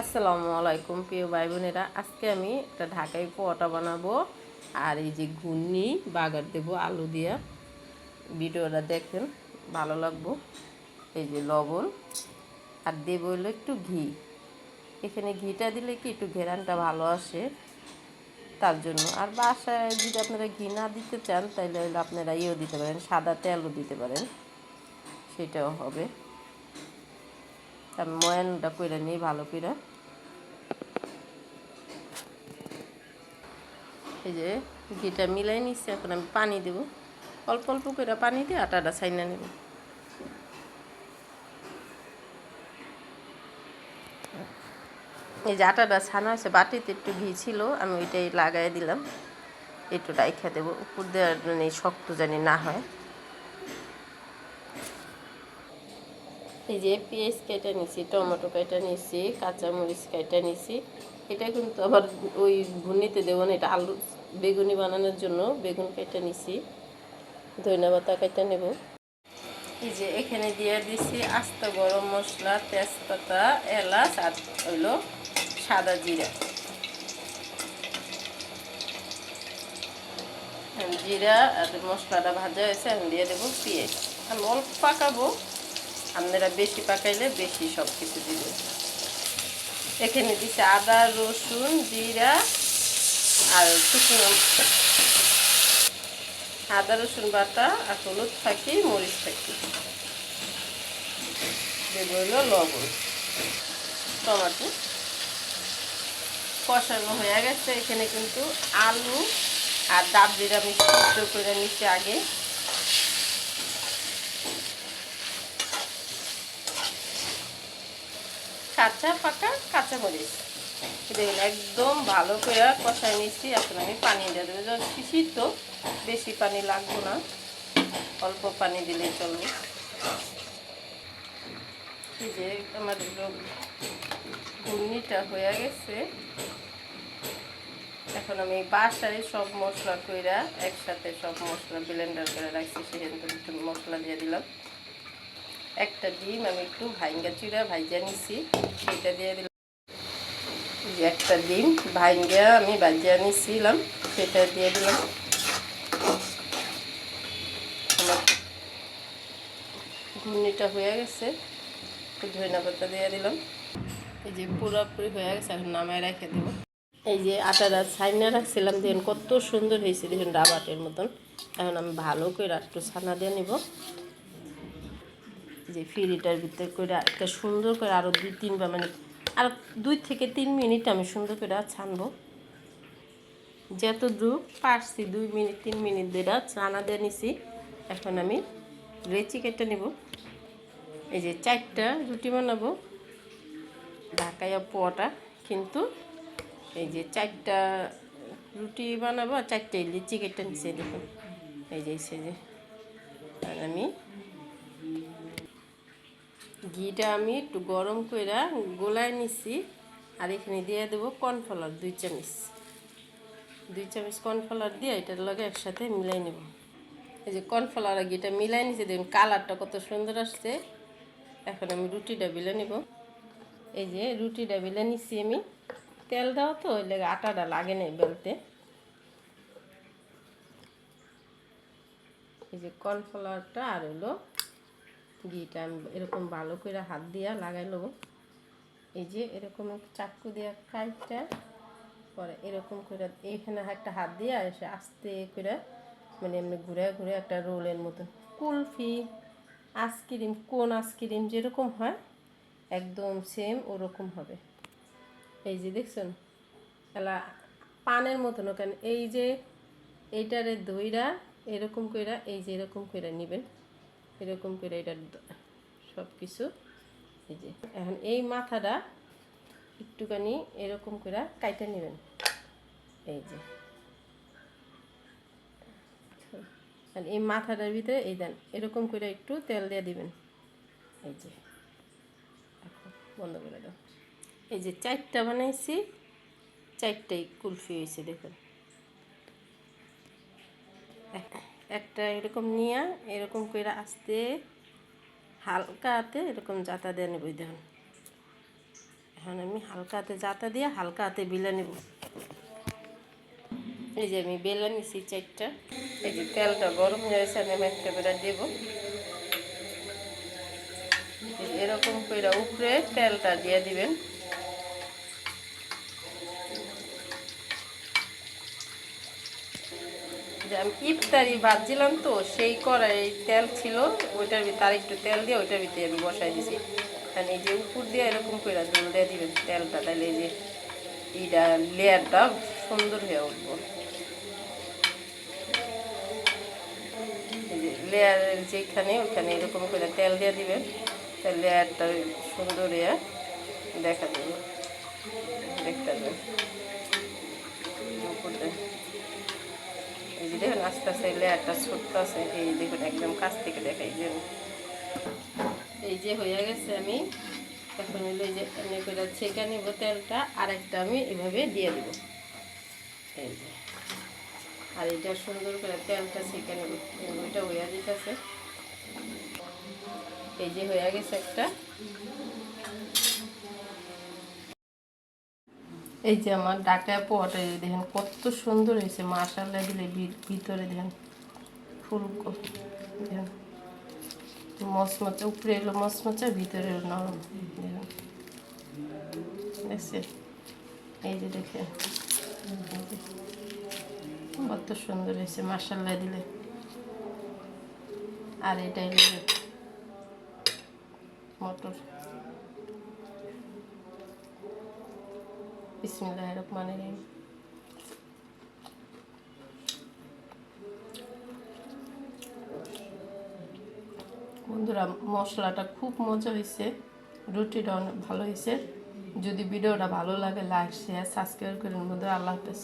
আসসালামু আলাইকুম, প্রিয় ভাই বোনেরা আজকে আমি একটা ঢাকাই পোয়াটা বানাবো আর এই যে ঘুন্নি বাগার দেব আলু দিয়া। ভিডিওটা দেখেন, ভালো লাগবো। এই যে লবণ, আর দেবো হলো একটু ঘি। এখানে ঘিটা দিলে কি একটু ঘেরানটা ভালো আসে, তার জন্য। আর বাসায় যদি আপনারা ঘি না দিতে চান তাহলে হলো আপনারা ইয়েও দিতে পারেন, সাদা তেলও দিতে পারেন। সেটাও হবে। আমি ময়ানটা করে নিই, ভালো করে এই যে ঘিটা মিলাই নিচ্ছি এখন আমি পানি দেব। অল্প অল্প করে পানি দিয়ে আটাটা ছাইনা নেব। এই যে আটাটা ছানা হয়েছে বাটিতে একটু ঘি ছিল, আমি ওইটাই লাগাই দিলাম। একটু ডাইখা দেবো, উপর দেওয়ার মানে শক্ত জানি না হয়। এই যে পেঁয়াজ কেটে নিছি, টমেটো কেটে নিছি, কাঁচামরিচ কেটে নিছি। এটা কিন্তু আবার ওই ঘুর্নিতে দেবো না, এটা আলু বেগুনি বানানোর জন্য বেগুন কেটে নিছি। ধনিয়া পাতা কেটে নেব। এই যে এখানে দিয়ে দিছি আস্ত গরম মশলা, তেজপাতা, এলাচ আর হইল সাদা জিরা। জিরা আর মশলাটা ভাজা হয়েছে, এখন দিয়ে দেবো পেঁয়াজ। আমি অল্প পাকাবো। আপনারা বেশি পাকাইলে বেশি সব কিছু দিবে। এখানে দিচ্ছে আদা, রসুন, জিরা আর শুকনো আদা, রসুন বাটা আর হলুদ থাকি মরিচ থাকি হলো লবণ। টমাটো। কষানো হয়ে গেছে। এখানে কিন্তু আলু আর ডাব জিরা আমি করে নিচ্ছি আগে। কাঁচা পাকা কাঁচা মরিচ। দেখুন, একদম ভালো করে কষাই নিচ্ছি এখন আমি পানি দিয়ে দেবো। যখন শিশির তো বেশি পানি লাগবো না। অল্প পানি দিলেই চলবে। যে আমার ঘূর্ণিটা হয়ে গেছে। এখন আমি বাসায় সব মশলা কইরা একসাথে সব মশলা ব্লেন্ডার করে রাখছি। সেখান থেকে মশলা দিয়ে দিলাম। একটা ডিম আমি একটু ভাইঙ্গা চিড়া ভাইজা নিছি সেটা দিয়ে দিলাম। একটা ডিম ভাইঙ্গা আমি ভাজিয়া নিছিলাম, সেটা দিয়ে দিলাম। আমার ঘূর্ণিটা হয়ে গেছে, একটু ধনিয়া পাতা দিয়ে দিলাম। এই যে পুরোপুরি হয়ে গেছে, এখন নামায় রেখে দেবো। এই যে আটাটা ছাইনা রাখছিলাম, দেখুন কত সুন্দর হয়েছে, দেখুন ডাবাটের মতন। এখন আমি ভালো করে একটু ছানা দিয়ে নিব। যে ফিরিটার ভিতরে করে একটা সুন্দর করে আরও দুই তিনবার মানে আর দুই থেকে তিন মিনিট আমি সুন্দর করে ছানবো। যত দূর পারছি দুই মিনিট, তিন মিনিট ধরে ছানা দিয়ে নিছি। এখন আমি রেচি কেটে নেব। এই যে চারটা রুটি বানাবো। ঢাকাইয়া পোয়াটা, কিন্তু এই যে চারটা রুটি বানাবো আর চারটে লিচি কেটে নিছে, দেখুন। এই যে সে যে। আর আমি ঘিটা আমি একটু গরম করে গোলায় নিছি আর এখানে দিয়ে দেবো কর্নফ্লাওয়ার, দুই চামচ। দুই চামচ কর্নফ্লাওয়ার দিয়ে এটার লগে একসাথে মিলাই নেব। এই যে কর্নফ্লাওয়ার ঘিটা মিলাই নিছি, দেখুন কালারটা কত সুন্দর আসছে। এখন আমি রুটিটা বেলে নেব। এই যে রুটিটা বেলে নিছি আমি। তেল দাও তো, ওই লেগে আটাটা লাগে না বেলতে। এই যে কর্নফ্লাওয়ারটা আর হলো ঘিটা আমি এরকম ভালো করে হাত দিয়া লাগাই নেব এই যে এরকম চাকু দিয়া কাইটা পরে এরকম করে এইখানে একটা হাত দিয়া এসে আস্তে করে মানে এমনি ঘুরে ঘুরে একটা রোলের মতন কুলফি, আইসক্রিম, কোন আইসক্রিম যেরকম হয়, একদম সেম ওরকম হবে। এই যে দেখছেন? এলা পানের মতন কেন এই যে এইটারে দইরা এরকম কইরা, এই যে এরকম কইরা নেবেন। এরকম করে এটা সব কিছু এই যে। এখন এই মাথাটা একটুখানি এরকম করে কাইটা নেবেন। এই যে। এই মাথাটার ভিতরে এই দেন, এরকম করে একটু তেল দিয়ে দিবেন। এই যে। বন্ধ করে দাও। এই যে চারটা বানাইছি, চারটাই কুলফি হয়েছে, দেখুন। একটা এরকম নিয়ে, এরকম করে আস্তে, হালকা হাতে এরকম জাতা দিয়ে নেব দেখুন। এখন আমি হালকা হাতে জাতা দিয়ে হালকা হাতে বিলে নেব। এই যে আমি বেলে নিছি চারটা। এই যে তেলটা গরম হয়ে গেছে, আমি একটা বেড়া দেব। এরকম করে উপরে তেলটা দিয়ে দিবেন যে আমি ইফতারি ভাজছিলাম তো, সেই কড়াই তেল ছিল, ওইটার ভিতরে আর একটু তেল দিয়ে ওইটার ভিতরে আমি বসাই দিছি। কারণ এই যে উপর দিয়ে এরকম করে দুল দিয়ে দিবেন তেলটা তাহলে এই যে এইটা লেয়ারটা সুন্দর হয়ে উঠবো। লেয়ারের যেখানে ওইখানে এরকম করে তেল দিয়ে দিবেন তাহলে লেয়ারটা সুন্দর হয়ে দেখা যাবে। দেখতে যাবে উপরটা এই যে দেখুন আস্তে আস্তে লেয়ারটা ছোট্ট আছে, এই দেখুন, একদম কাছ থেকে দেখাই যে। এই যে হয়ে গেছে আমি, এখন হলো এই যে এমনি করে ছেঁকে নিব তেলটা, আর একটা আমি এভাবে দিয়ে দিব। এই যে। আর এটা সুন্দর করে তেলটা ছেঁকে নেব, ওইটা হয়ে যেতেছে। এই যে হয়ে গেছে একটা। এই যে আমার ডাকা পোয়াটা দেখেন কত সুন্দর হয়েছে মাশাল্লাহ দিলে ভিতরে দেখেন ফুল দেখেন মচমচে, উপরে এলো মচমচে, ভিতরে নরম, দেখেন। দেখছে এই যে দেখেন কত সুন্দর হয়েছে মাশাল্লাহ দিলে। আর এটাই মটর। বিসমিল্লাহ বন্ধুরা, মশলাটা খুব মজা হয়েছে রুটিটা অনেক ভালো হয়েছে। যদি ভিডিওটা ভালো লাগে লাইক শেয়ার সাবস্ক্রাইব করুন বন্ধুরা, আল্লাহ হাফেজ।